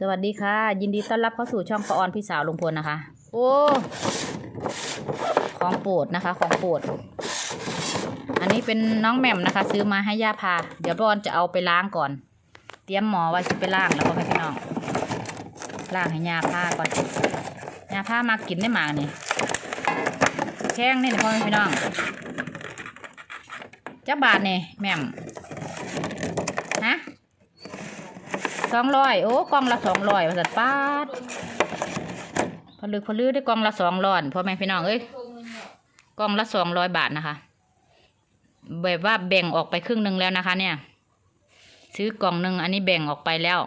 สวัสดีค่ะ ยินดีต้อนรับเข้าสู่ช่องปออนพี่สาวลุงพลนะคะ โอ้ของโปรดนะคะ ของโปรดอันนี้เป็นน้องแหม่มนะคะ ซื้อมาให้ย่าพา เดี๋ยวปออนจะเอาไปล้างก่อน เตรียมหมอไว้สิไปล้างแล้วก็ให้พี่น้องล้างให้ย่าพาก่อนย่าพามากินได้หมานี่แข้งนี่นะพ่อพี่น้องจักบาทนี่ยแม่มฮะ สองร้อยโอ้กล่องละสองร้อยว่าสัตว์ป้าดพอลึกพอลือได้กล่องละสองร้อยพ่อแม่พี่น้องเอ้ยกล่องละสองร้อยบาทนะคะ แบบว่าแบ่งออกไปครึ่งหนึ่งแล้วนะคะ เนี่ย ซื้อกล่องหนึ่งอันนี้แบ่งออกไปแล้ว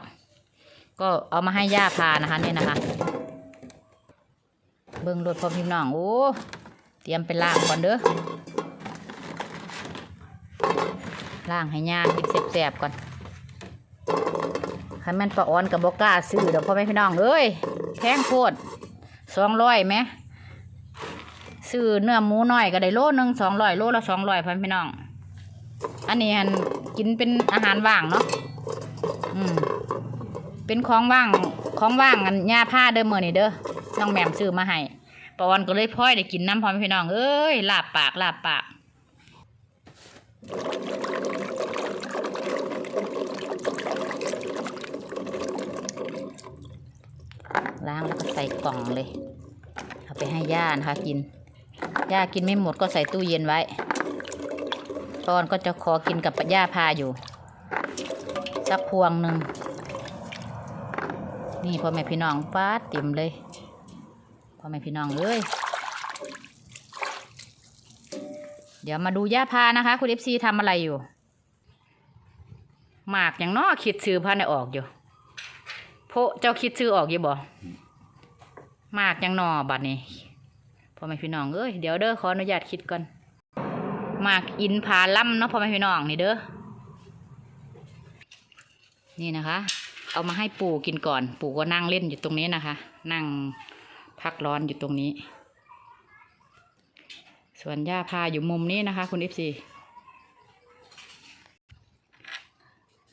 ก็เอามาให้ย่าพานะคะเนี่ยนะคะ เบิ่งรถพ่อพี่น้องโอ้เตรียมไปล้างก่อนเด้อล้างให้ย่ากินแสบๆก่อน คันแม่นปลาออนกับบอกล้าซื้อเดี๋ยวพ่อแม่พี่น้องเอ้ยแพงโคตรสองร้อยไหมซื้อเนื้อหมูน้อยก็ได้โลหนึ่งสองร้อยโลละสองร้อยพ่อแม่พี่น้อง อันนี้อันกินเป็นอาหารว่างเนาะอืมเป็นของว่างของว่างอันย่าผ้าเด้อมื่อนี่เด้อน้องแหม่มซื้อมาให้ปลาออนก็เลยพ่อยได้กินน้ำพ่อแม่พี่น้องเอ้ยลาบปากลาบปาก ล้างแล้วก็ใส่กล่องเลย เอาไปให้ย่านะคะกิน ย่ากินไม่หมดก็ใส่ตู้เย็นไว้ ตอนก็จะขอกินกับย่าพาอยู่ สักพวงหนึ่ง นี่พ่อแม่พี่น้องป้าดติ่มเลยพ่อแม่พี่น้องเอ้ย เดี๋ยวมาดูย่าพานะคะ คุณเอฟซีทำอะไรอยู่ หมากอย่างนอคิดซื้อพันได้ออกอยู่ พะเจ้าคิดซื้อออกยู่บ่มากยังนอบัดนี้พ่อแม่พี่น้องเอ้ยเดี๋ยวเด้อขออนุญาตคิดก่อนมากอินพาล่ำเนาะพ่อแม่พี่น้องนี่เด้อนี่นะคะ เอามาให้ปู่กินก่อน ปู่ก็นั่งเล่นอยู่ตรงนี้นะคะ นั่งพักร้อนอยู่ตรงนี้ ส่วนย่าพาอยู่มุมนี้นะคะ คุณเอฟซี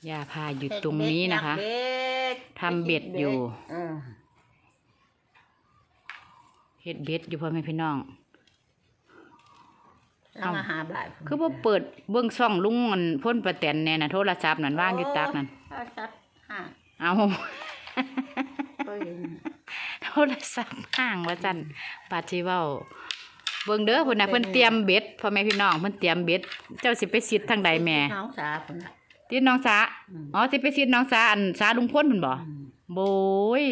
ย่าพาอยู่ตรงนี้นะคะทำเบ็ดอยู่เออเฮ็ดเบ็ดอยู่พ่อแม่พี่น้องเอามาหาหลายคือบ่เปิดเบิ่งช่องลุงมันพ่นประแตนแน่น่ะโทรศัพท์นั่นว่างอยู่ตักนั่นโทรศัพท์ห้าเอาก็ยังโทรศัพท์ห่างว่าซั่นปาดสิเว้าเบิ่งเด้อเพิ่นน่ะเพิ่นเตรียมเบ็ดพ่อแม่พี่น้องเพิ่นเตรียมเบ็ดเจ้าสิไปซิดทางใดแม่น้องสาวคนน่ะ ติดน้องสาอืมอ๋อสิไปซิดน้องสาอันสาลุงพ่นเพิ่นบ่อืมโบย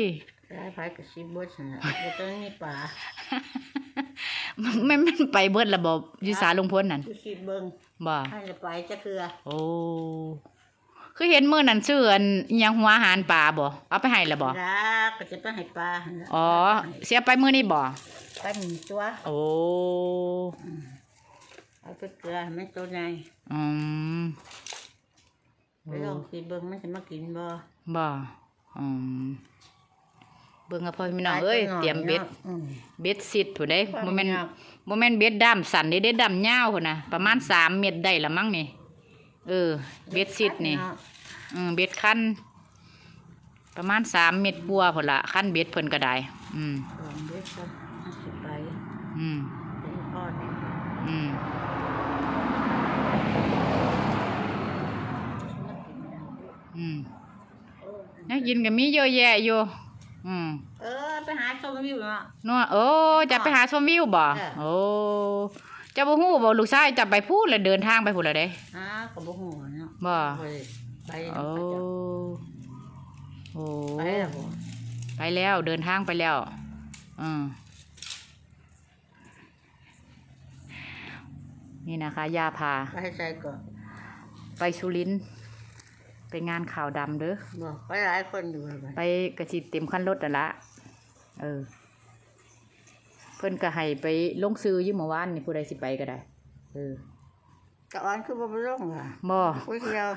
ได้ไผกับชิบดสนะบ่ต้องมีป่ามันมันไปเบิดและบ่อยู่สาลุงพ่นนั่นคือสิเบิ่งบ่ให้ละไปจะคือโอ้คือเห็นมื้อนั้นซื้ออันอิหยังหัวอาหารปลาบ่เอาไปให้และบ่ลาก็จะไปให้ปลาหั่นล่ะอ๋อเสียไปมื้อนี้บ่ไปหนึ่งตัว โอ้เอาไปเกลือให้มันตัวใหญ่อืม ไปลองสิเบิ่งมันจะมากินบ่บ่อืมเบิ่งกับพ่อพี่น้องเอ้ยเตรียมเบ็ดอืมเบ็ดสิทธิ์ผู้ใดบ่แม่นความยาวบ่แม่นเบ็ดด้ามสั่นเด้เด้ด้ามยาวพุ่นน่ะประมาณ3เม็ดได้ละมั้งนี่เออ เบ็ดสิทธิ์นี่เาะอืมเบ็ดคันประมาณ3เม็ดกว่าพุ่นละคันเบ็ดเพิ่นก็ได้อืม ลองเบ็ดก่อนเอาสิไป อืม เป็นอ้อน อืม อืมนักกินก็มีเยอะแยะอยู่ อืมเออไปหาชมวิวเนาะนัวโอ้จะไปหาชมวิวบ่เออโอ้เจะบ่ฮู้บ่ลูกชายจะไปพูดแล้วเดินทางไปพูดแล้วเด้อ้าก็บ่ฮู้เนาะบ่ไปไปโอ้โอ้ไปแล้วบ่ไปแล้วเดินทางไปแล้ว อืมนี่นะคะยาพา ไปให้ใจก่อนไปสุรินทร์ ไปงานข่าวดำเด้อบอกไปหลายคนอยู่เลยไปกระสิเต็มขั้นรถนั่นละเออ เพิ่นก็ให้ไปลงซื้ออยู่เมื่อวานนี่ผู้ใดสิไปก็ได้ เออกะออนคือบ่ไปลงอะบ่คุยเดียว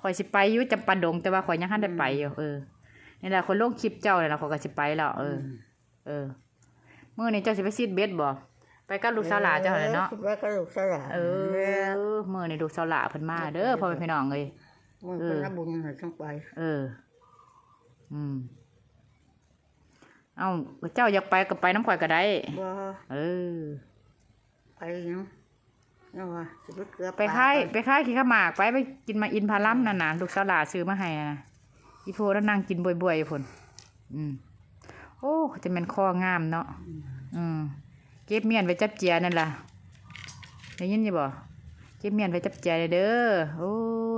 ข่อยสิไปอยู่จำปาดง แต่ว่าข่อยยังทันได้ไปอยู่เออนี่แหละคนลงคลิปเจ้าเนี่ยนะข่อยก็สิไปแล้วเออ เออมื้อนี้เจ้าสิไปซีดเบ็ดบ่ไปกับลูกสาวหลาเจ้าหั่นแหละเนาะไปกับลูกสาวหลาเออมื้อนี้ลูกสาวหลาเพิ่นมาเด้อพ่อแม่พี่น้องเอ้ย มึงเป็นนักบุญหน่อยต้องไป เออ อืม เอ้าเจ้าอยากไปก็ไปน้ำข่อยก็ได้ บ่เออ ไปเนาะเอาว่าสิไปเกลือไปค่ายไปค่ายขี้ข้าวหมากไปไปกินมาอินพารัมนั่นน่ะลูกสาวหลาซื้อมาให้นะอีโพแล้วนั่งกินบ่อยๆพุ่นอืม โอ้จะเป็นคองามเนาะอืมเก็บเมียนไว้จับเจียนั่นล่ะได้ยินอยู่บ่ เก็บเมียนไว้จับเจียเด้อ โอ้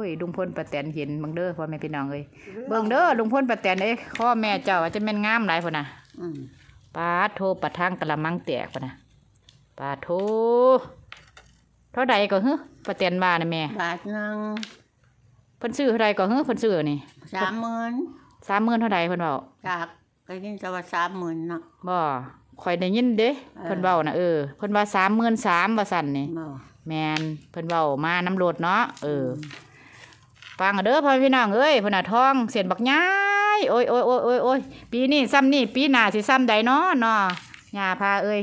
ย ลุงพลป้าแตนเห็นเบังเด้อพ่อแม่พี่น้องเอ้ยเบิ่งเด้อ ลุงพลป้าแตนเอ้ยพ่อแม่เจ้าว่าจะแม่นงามหลายพุ่นน่ะอืมปาดโทปะทังกะละมังแตกพุ่นน่ะปาดโทเท่าใดก็ฮึป้าแตนว่าน่ะแม่ บาทหนึงเพิ่นซื้อเท่าใดก็ฮึเพิ่นซื้อนี่สามหมื่น30,000เท่าใดเพิ่นเว้าจากก็ยินจะว่าสามหมื่นเนาะบ่ข่อยได้ยินเด้เออเพิ่นเว้าน่ะเออ เพิ่นว่า33,000ว่าซั่นนี่บ่ แมนเพิ่นเว้ามาน้ำรดเนาะเออฟังเอาเด้อพ่อพี่น้องเอ้ยเพิ่นน่ะท้องเส้นบักย้ายโอ้ยโอ้ยโอ้ยโอ้ยโอ้ยปีนี้ซ้ำนี่ปีหน้าสิซ้ำใดเนาะเนาะย่าพาเอ้ย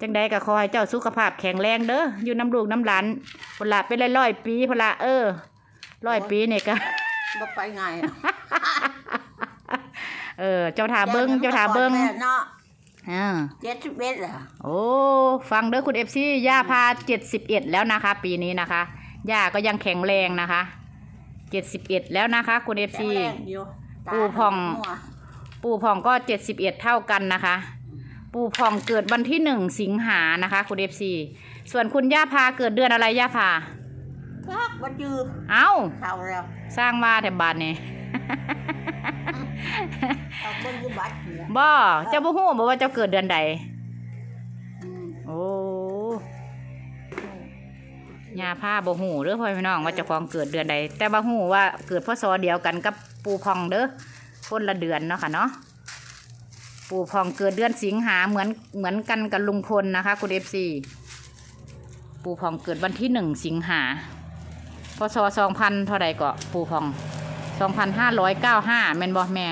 จังใดก็ขอให้เจ้าสุขภาพแข็งแรงเด้ออยู่น้ำลูกน้ำหลานพุ่นละเป็นร้อยๆปีพุ่นละเออร้อยปีนี่ก็บ่ไปไงายอะเออเจ้าทาเบิ้งเจ้าทาเบิ้งแม่เนาะ อ่าเจ็ดสิบเอ็ดอะโอ้ฟังเด้อคุณเอฟซีย่าพาเจ็ดสิบเอ็ดแล้วนะคะ ปีนี้นะคะย่าก็ยังแข็งแรงนะคะเจ็ดสิบเอ็ดแล้วนะคะ คุณเอฟซีแข็งแรงอยู่ตาปู่ผ่อง หัวปู่พองก็เจ็ดสิบเอ็ดเท่ากันนะคะ ปู่พองเกิดวันที่หนึ่งสิงหานะคะ คุณเอฟซีส่วนคุณย่าพาเกิดเดือนอะไรย่าพาพักบ่จือเอ้า เท่าแล้ว สร้างว่าแต่บาทนี่ เอาเบิ่งอยู่บัตรนี่แหละบ่เจ้าบ่ฮู้บ่ว่าเจ้าเกิดเดือนใด อืมโอ้ยาผ้าบ่หูเด้อพ่อพี่น้องว่าเจ้าของเกิดเดือนใด แต่บ่หูว่าเกิดพศเดียวกันกับปูพองเด้อคนละเดือนเนาะค่ะเนาะ ปูพองเกิดเดือนสิงหาเหมือนเหมือนกันกับลุงพลนะคะ คุณเอฟซีปูพองเกิดวันที่หนึ่งสิงหาพศสองพันเท่าใดก็ปูพอง สองพันห้าร้อยเก้าห้าแม่นบ่แม่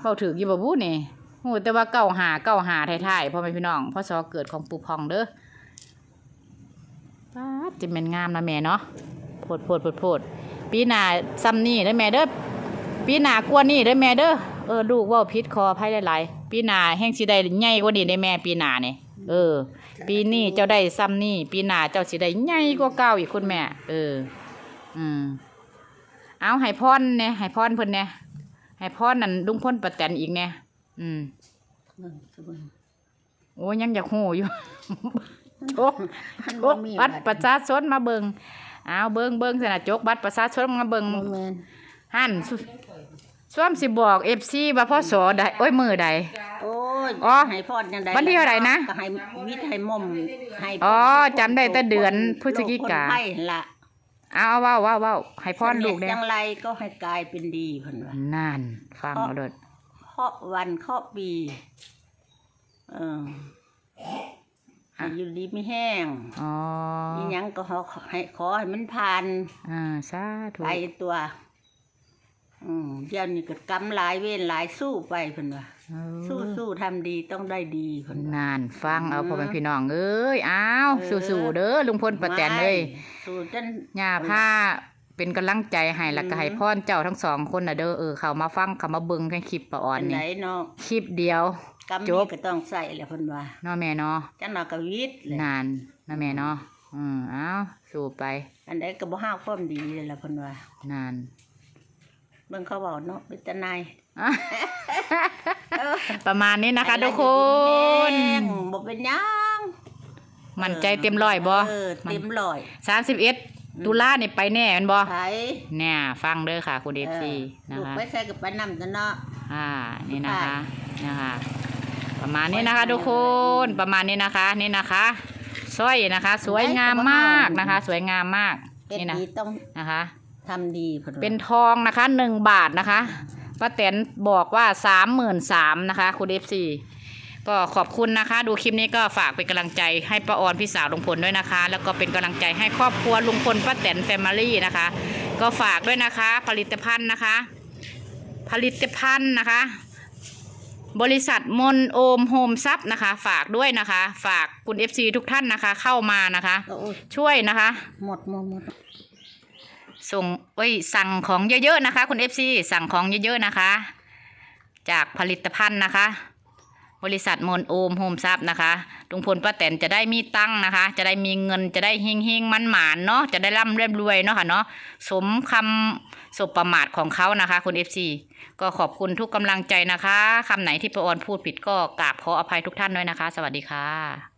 เข้าถืออยู่บ่บูนี่หูแต่ว่าเก้าหาเก้าหาไทายๆพ่อแม่พี่น้องพศเกิดของปูพองเด้อป๊าดจะเป็นงามนะแม่เนาะโพดโพดโพดโพดปีหน้าซ้ำนี่เด้อแม่เด้อปีหน้ากวนนี่เด้อแม่เด้อเออลูกเว่าพิษคอไพ่หลายๆปีหน้าแห้งสิได้ใหญ่กว่านี้ได้แม่ปีหน้านี่เออ ปีนี้เจ้าได้ซ้ำนี่ปีหน้าเจ้าสิได้ใหญ่กว่าเก่าอีกคุณแม่ เออ อืม เอาให้พรเนี่ยให้พรเพิ่นเนี่ยให้พรนั่นลุงพ้นประแตนอีกเนี่ยอืมเบิ่งสิเบิ่งโอ้ยังอยากหูอยู่โจกมันโจบ่กมีบัตรประชาชนมาเบิงเอาเบิงเบิงสนะจกบัตรประชาชนมาเบิงบ่แม่นหันสุส่วมสิบอกเอฟซีว่าพ่อสอใดโอ้ยมือใดโอ้ยอ๋อให้พรจังได๋วันที่เท่าไหร่นะก็ให้วิทย์ให้ม่อมให้อ๋อจำได้แต่เดือนพฤศจิกาโลคนไข้ล่ะ เอาเอาเว้าเว้าเว้าให้พรลูกสำเด้เร็จจังไรก็ให้กลายเป็นดีเพิ่นว่านั่นฟังเอาเด้อเคาะวันเคาะปี เออให้อยู่ดีไม่แห้งอ๋อมีหยังก็ขอให้ขอให้มันผ่านอ่าสาธุไปตัว อืมเดี๋ยวนี้ก็กำหลายเว้นหลายสู้ไปเพิ่นว่าเออสู้สู้ทำดีต้องได้ดีเพิ่นว่านานฟังเอาพ่อแม่พี่น้องเอ้ยอ้าวเออสู้ๆเด้อลุงพลป้าแตนเอ้ยสู้จน ย่าผ้าเป็นกำลังใจให้แล้วก็ให้พรเจ้าทั้งสองคนน่ะเด้อเออเขามาฟังเขามาเบิ่งกันคลิปป้าอ่ออันนไหนนี่เนาะคลิปเดียว กำจนี้บ ก็ต้องใส่แหละเพิ่นว่าเนาะแม่เนาะจังหน่อยก็วิทย์เลยนานเนาะแม่เนาะอืมอ้าวสู้ไปอันใดก็บ่ห้าวความดีเลยล่ะเพิ่นว่านาน เบิ่งเขาเว้าเนาะเป็นตาหนายอะประมาณนี้นะคะ ทุกคนบ่เป็นหยังมั่นใจเต็มร้อยบ่เออเต็มร้อยสามสิบเอ็ดตุลานี่ไปแน่แมันบ่ไผเนี่ยฟังเด้อค่ะ คุณเอฟซีเออนะลูกคะไปใส่กับไปนำกันเนาะอ่านี่นะคะนะคะประมาณนี้นะคะ ทุกคนประมาณนี้นะคะ นี่นะคะสร้อยนะคะ สวยงามมากนะคะ สวยงามมากเฮ็ดนี่นะดีต้องนะคะ ทำดีพิ่ว่าเป็นทองนะคะหนึ่งบาทนะคะป้าแตนบอกว่าสามหมื่นสามนะคะคุณเอฟซีก็ขอบคุณนะคะ ดูคลิปนี้ก็ฝากเป็นกำลังใจให้ป้าออนพี่สาวลุงพลด้วยนะคะ แล้วก็เป็นกำลังใจให้ครอบครัวลุงพลป้าแตนแฟมิลี่นะคะ ก็ฝากด้วยนะคะ ผลิตภัณฑ์นะคะ ผลิตภัณฑ์นะคะ บริษัทมนโอมโฮมซับนะคะ ฝากด้วยนะคะ ฝากคุณ FC ทุกท่านนะคะ เข้ามานะคะโอ้ยช่วยนะคะ หมดหมดหมด ส่งเอ้ยสั่งของเยอะๆนะคะ คุณ FC สั่งของเยอะๆนะคะ จากผลิตภัณฑ์นะคะ บริษัทมนโอมโฮมซับนะคะลุงพลป้าแตนจะได้มีตังนะคะ จะได้มีเงินจะได้เฮงเฮงมันหมานเนาะจะได้ร่ำเร่รวยเนาะค่ะเนาะสมคำสบประมาทของเขานะคะ คุณเอฟซีก็ขอบคุณทุกกำลังใจนะคะคำไหนที่ประออนพูดผิดก็กราบขออภัยทุกท่านด้วยนะคะ สวัสดีค่ะ